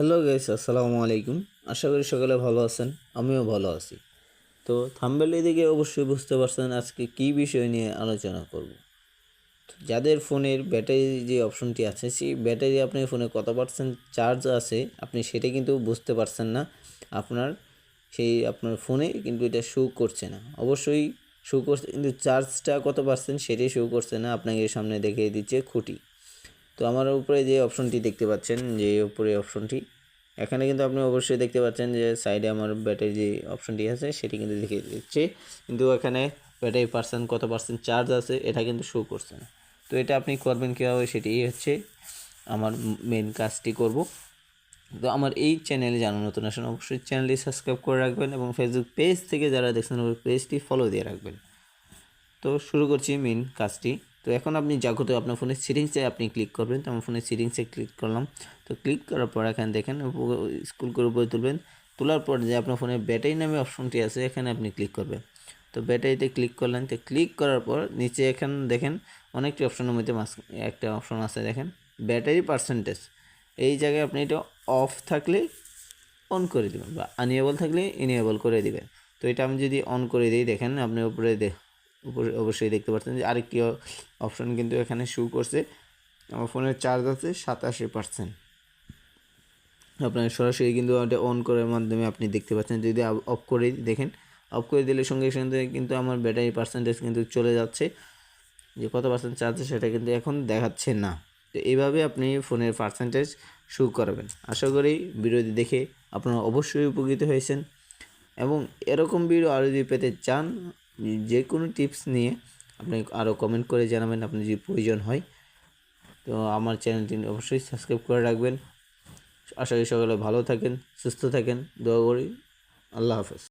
Hello guys, আসসালামু আলাইকুম। আশা করি সকলে ভালো আছেন, আমিও ভালো আছি। তো থাম্বেল দিকে অবশ্যই বুঝতে পারছেন আজকে কী বিষয় নিয়ে আলোচনা করব। যাদের ফোনের ব্যাটারি যে অপশনটি আছে, সেই ব্যাটারি আপনার ফোনে কত পার্সেন্ট চার্জ আছে, আপনি সেটা কিন্তু বুঝতে পারছেন না। আপনার সেই আপনার ফোনে কিন্তু এটা শো করছে না। অবশ্যই শো করছে, কিন্তু চার্জটা কত পার্সেন্ট সেটাই শো করছে না। আপনাকে সামনে দেখিয়ে দিচ্ছে খুঁটি। তো আমার উপরে যে অপশনটি দেখতে পাচ্ছেন, যে উপরে অপশনটি এখানে কিন্তু আপনি অবশ্যই দেখতে পাচ্ছেন যে সাইডে আমার ব্যাটারি যে অপশনটি আছে, সেটি কিন্তু দেখিয়ে দিচ্ছে। কিন্তু এখানে ব্যাটারি পার্সেন্ট কত পার্সেন্ট চার্জ আছে, এটা কিন্তু শো করছে না। তো এটা আপনি করবেন কীভাবে, সেটি হচ্ছে আমার মেন কাজটি করব। তো আমার এই চ্যানেলে জানা নতুন আসেন অবশ্যই চ্যানেলটি সাবস্ক্রাইব করে রাখবেন এবং ফেসবুক পেজ থেকে যারা দেখছেন পেজটি ফলো দিয়ে রাখবেন। তো শুরু করছি মেন কাজটি। তো এখন আপনি যা করতে আপনার ফোনের সেটিংসে আপনি ক্লিক করবেন, তো আমার ফোনের সেটিংসে ক্লিক করলাম। তো ক্লিক করার পর এখানে দেখেন স্কুল করে উপরে তুলবেন। তোলার পর যে আপনার ফোনের ব্যাটারি নামে অপশনটি আছে, এখানে আপনি ক্লিক করবেন। তো ব্যাটারিতে ক্লিক করলেন, তো ক্লিক করার পর নিচে এখানে দেখেন, অনেকটি অপশনের মধ্যে একটা অপশন আছে দেখেন ব্যাটারি পার্সেন্টেজ এই জায়গায় আপনি এটা অফ থাকলে অন করে দেবেন বা আনএবল থাকলে ইনেবল করে দিবেন। তো এটা আমি যদি অন করে দিই, দেখেন, আপনি উপরে অবশ্যই দেখতে পাচ্ছেন যে আরেকটি অপশন কিন্তু এখানে শু করছে। আমার ফোনের চার্জ আছে সাতাশি পার্সেন্ট আপনার সরাসরি কিন্তু ওটা অন করার মাধ্যমে আপনি দেখতে পাচ্ছেন। যদি অফ করে দেখেন অফ করে দিলে সঙ্গে সঙ্গে কিন্তু আমার ব্যাটারি পার্সেন্টেজ কিন্তু চলে যাচ্ছে। যে কত পার্সেন্ট চার্জ সেটা কিন্তু এখন দেখাচ্ছে না। তো এইভাবে আপনি ফোনের পার্সেন্টেজ শু করাবেন। আশা করি ভিডিওটি দেখে আপনারা অবশ্যই উপকৃত হয়েছেন। এবং এরকম ভিডিও আরও যদি পেতে চান যে কোনো টিপস নিয়ে আপনি আরও কমেন্ট করে জানাবেন আপনি যদি প্রয়োজন হয়। তো আমার চ্যানেলটি অবশ্যই সাবস্ক্রাইব করে রাখবেন। আশা করি সকলে ভালো থাকেন, সুস্থ থাকেন, দোয়া করি। আল্লাহ হাফেজ।